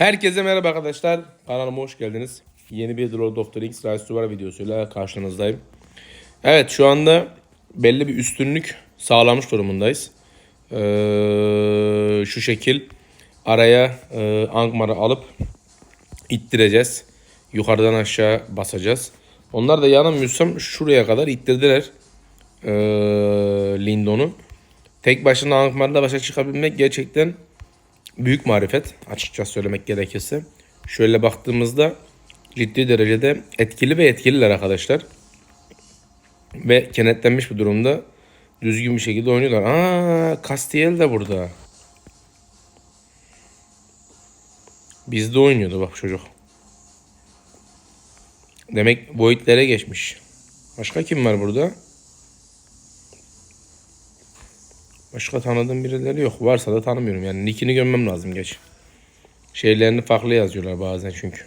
Herkese merhaba arkadaşlar. Kanalıma hoş geldiniz. Yeni bir The Lord of the Rings Rise to War videosuyla karşınızdayım. Evet şu anda belli bir üstünlük sağlamış durumundayız. Ee, şu şekil araya e, Angmar'ı alıp ittireceğiz. Yukarıdan aşağı basacağız. Onlar da yanılmıyorsam şuraya kadar ittirdiler. Ee, Lindon'u. Tek başına Angmar'la başa çıkabilmek gerçekten büyük marifet açıkça söylemek gerekirse. Şöyle baktığımızda ciddi derecede etkili ve etkililer arkadaşlar. Ve kenetlenmiş bir durumda düzgün bir şekilde oynuyorlar. Aa, Castiel de burada. Bizde oynuyordu bak çocuk. Demek boyutlere geçmiş. Başka kim var burada? Başka tanıdığım birileri yok. Varsa da tanımıyorum. Yani nickini görmem lazım geç. Şeylerini farklı yazıyorlar bazen çünkü.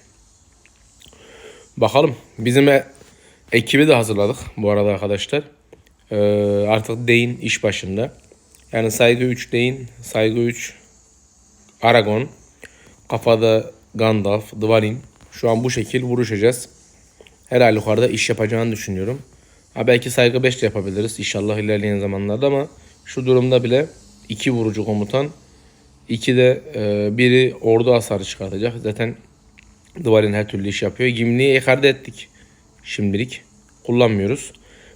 Bakalım. Bizim e- ekibi de hazırladık bu arada arkadaşlar. Ee, artık Deyin iş başında. Yani saygı 3 Deyin, saygı 3 Aragon, kafada Gandalf, Dvalin. Şu an bu şekil vuruşacağız. Her halükarda iş yapacağını düşünüyorum. Ha belki saygı 5 de yapabiliriz inşallah ilerleyen zamanlarda ama şu durumda bile iki vurucu komutan, iki de e, biri ordu hasarı çıkartacak. Zaten Dvalin her türlü iş yapıyor. Gimli'yi ekarte ettik şimdilik. Kullanmıyoruz.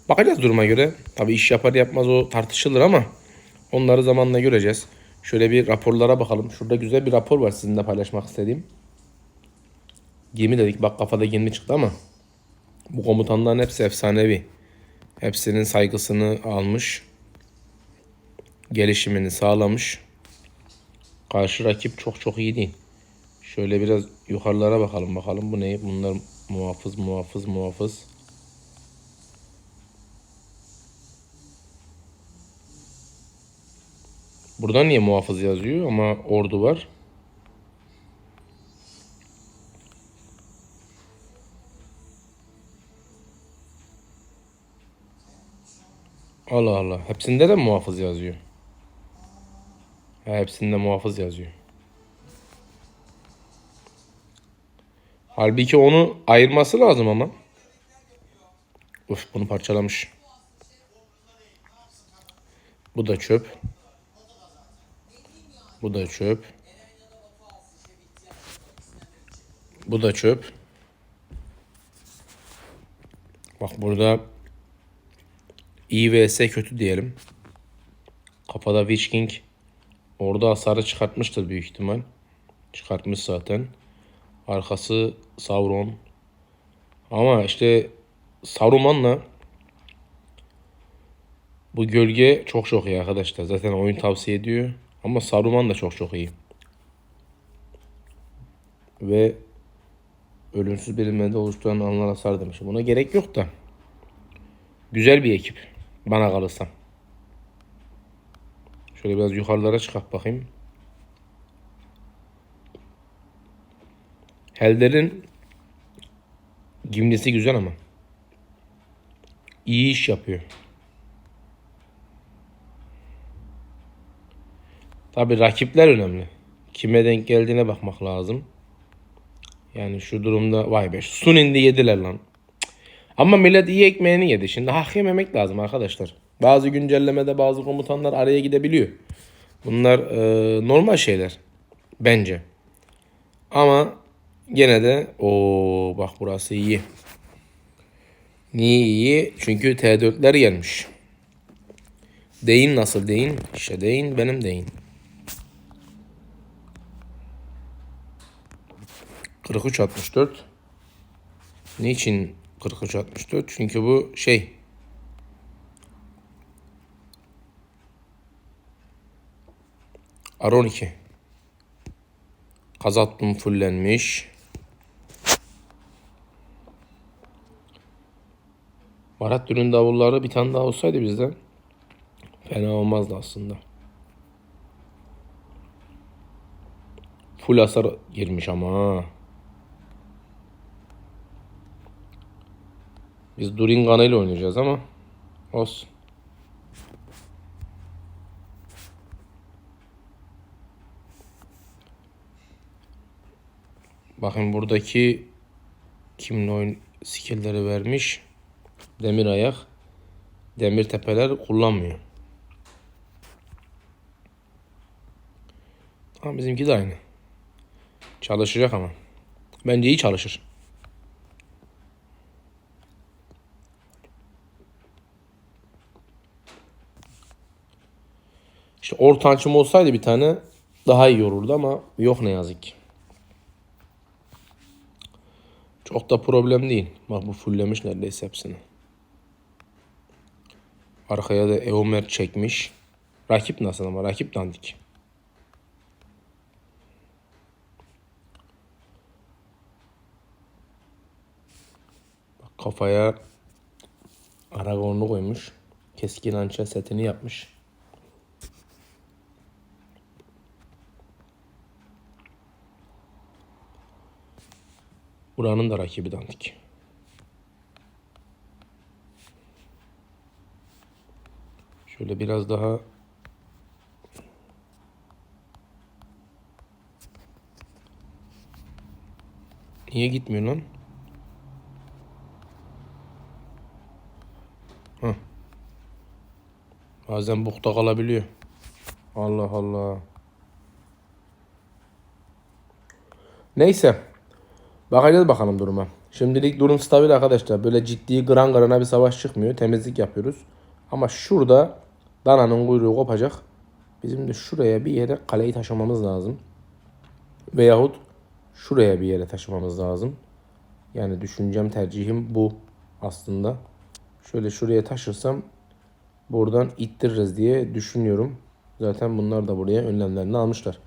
Bakacağız duruma göre. Tabi iş yapar yapmaz o tartışılır ama onları zamanla göreceğiz. Şöyle bir raporlara bakalım. Şurada güzel bir rapor var sizinle paylaşmak istediğim. Gemi dedik. Bak kafada gemi çıktı ama bu komutanların hepsi efsanevi. Hepsinin saygısını almış. Gelişimini sağlamış. Karşı rakip çok çok iyi değil. Şöyle biraz yukarılara bakalım bakalım bu ne? Bunlar muhafız muhafız muhafız. Burada niye muhafız yazıyor ama ordu var. Allah Allah. Hepsinde de muhafız yazıyor? Hepsinde muhafız yazıyor. Halbuki onu ayırması lazım ama. Uf bunu parçalamış. Bu da çöp. Bu da çöp. Bu da çöp. Bak burada iyi vs kötü diyelim. Kafada Witch King orada hasarı çıkartmıştır büyük ihtimal. Çıkartmış zaten. Arkası Sauron. Ama işte Saruman'la bu gölge çok çok iyi arkadaşlar. Zaten oyun tavsiye ediyor. Ama Saruman da çok çok iyi. Ve ölümsüz bilinmede oluşturan anlar hasar demişim. Buna gerek yok da. Güzel bir ekip. Bana kalırsa. Şöyle biraz yukarılara çıkart bakayım. Helder'in gimlisi güzel ama. İyi iş yapıyor. Tabi rakipler önemli. Kime denk geldiğine bakmak lazım. Yani şu durumda vay be Sunindi yediler lan. Ama millet iyi ekmeğini yedi. Şimdi hak yememek lazım arkadaşlar. Bazı güncellemede bazı komutanlar araya gidebiliyor. Bunlar e, normal şeyler. Bence. Ama gene de o bak burası iyi. Niye iyi? Çünkü T4'ler gelmiş. Deyin nasıl deyin? İşte deyin benim deyin. 43-64. Niçin 43-64? Çünkü bu şey. R12. Kazatlım fullenmiş. Barat dünün davulları bir tane daha olsaydı bizden fena olmazdı aslında. Full hasar girmiş ama. Biz Durin Gana ile oynayacağız ama olsun. Bakın buradaki kimin oyun skillleri vermiş. Demir ayak. Demir tepeler kullanmıyor. Ama bizimki de aynı. Çalışacak ama. Bence iyi çalışır. İşte ortançım olsaydı bir tane daha iyi olurdu ama yok ne yazık ki. Çok da problem değil. Bak bu fulllemiş neredeyse hepsini. Arkaya da Eomer çekmiş. Rakip nasıl ama? Rakip dandik. Bak kafaya Aragorn'u koymuş. Keskin hançer setini yapmış. Buranın da rakibi dandik. Şöyle biraz daha Niye gitmiyor lan? Hah. Bazen bukta kalabiliyor. Allah Allah. Neyse. Bakacağız bakalım duruma. Şimdilik durum stabil arkadaşlar. Böyle ciddi gran grana bir savaş çıkmıyor. Temizlik yapıyoruz. Ama şurada dananın kuyruğu kopacak. Bizim de şuraya bir yere kaleyi taşımamız lazım. Veyahut şuraya bir yere taşımamız lazım. Yani düşüncem tercihim bu aslında. Şöyle şuraya taşırsam buradan ittiririz diye düşünüyorum. Zaten bunlar da buraya önlemlerini almışlar.